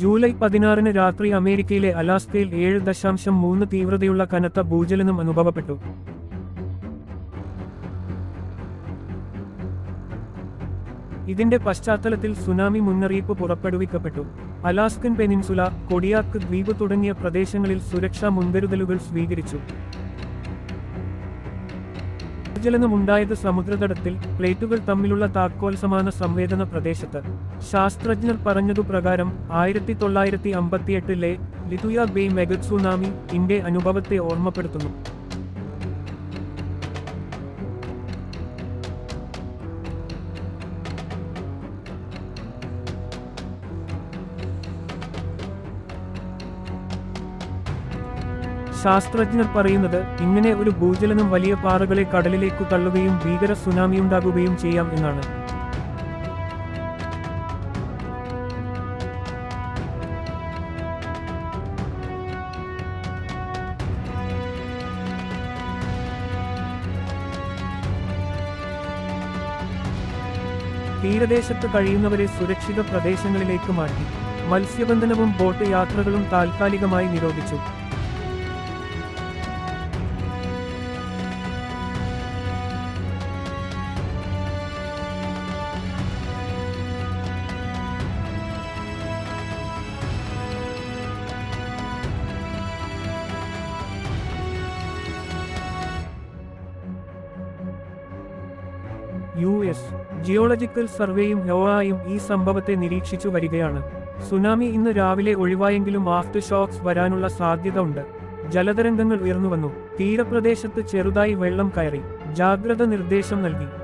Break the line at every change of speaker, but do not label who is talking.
July പതിനാറിന് രാത്രി അമേരിക്കയിലെ അലാസ്കയിൽ ഏഴ് ദശാംശം മൂന്ന് തീവ്രതയുള്ള കനത്ത ഭൂചലനം അനുഭവപ്പെട്ടു. ഇതിന്റെ പശ്ചാത്തലത്തിൽ സുനാമി മുന്നറിയിപ്പ് പുറപ്പെടുവിക്കപ്പെട്ടു. അലാസ്കൻ പെനിൻസുല കൊടിയാക്ക് ദ്വീപ് തുടങ്ങിയ പ്രദേശങ്ങളിൽ സുരക്ഷാ മുൻകരുതലുകൾ സ്വീകരിച്ചു. ഭൂചലനമുണ്ടായത് സമുദ്രതടത്തിൽ പ്ലേറ്റുകൾ തമ്മിലുള്ള താക്കോൽ സമാന സംവേദന പ്രദേശത്ത്. ശാസ്ത്രജ്ഞർ പറഞ്ഞതു പ്രകാരം ആയിരത്തി തൊള്ളായിരത്തി അമ്പത്തിയെട്ടിലെ ലിതുയ ബേ മെഗത്സുനാമി ഇന്ത്യ അനുഭവത്തെ ഓർമ്മപ്പെടുത്തുന്നു. ശാസ്ത്രജ്ഞർ പറയുന്നത് ഇങ്ങനെ ഒരു ഭൂചലനം വലിയ പാറകളെ കടലിലേക്ക് തള്ളുകയും ഭീകര സുനാമിയുണ്ടാകുകയും ചെയ്യാം എന്നാണ്. തീരദേശത്ത് കഴിയുന്നവരെ സുരക്ഷിത പ്രദേശങ്ങളിലേക്ക് മാറ്റി മത്സ്യബന്ധനവും ബോട്ട് യാത്രകളും താൽക്കാലികമായി നിരോധിച്ചു. U S. ജിയോളജിക്കൽ സർവേയും നോവായും ഈ സംഭവത്തെ നിരീക്ഷിച്ചു വരികയാണ്. സുനാമി ഇന്ന് രാവിലെ ഒഴിവായെങ്കിലും ആഫ്റ്റർ ഷോക്സ് വരാനുള്ള സാധ്യത ഉണ്ട് ജലതരംഗങ്ങൾ ഉയർന്നുവന്നു തീരപ്രദേശത്ത് ചെറുതായി വെള്ളം കയറി. ജാഗ്രത നിർദ്ദേശം നൽകി.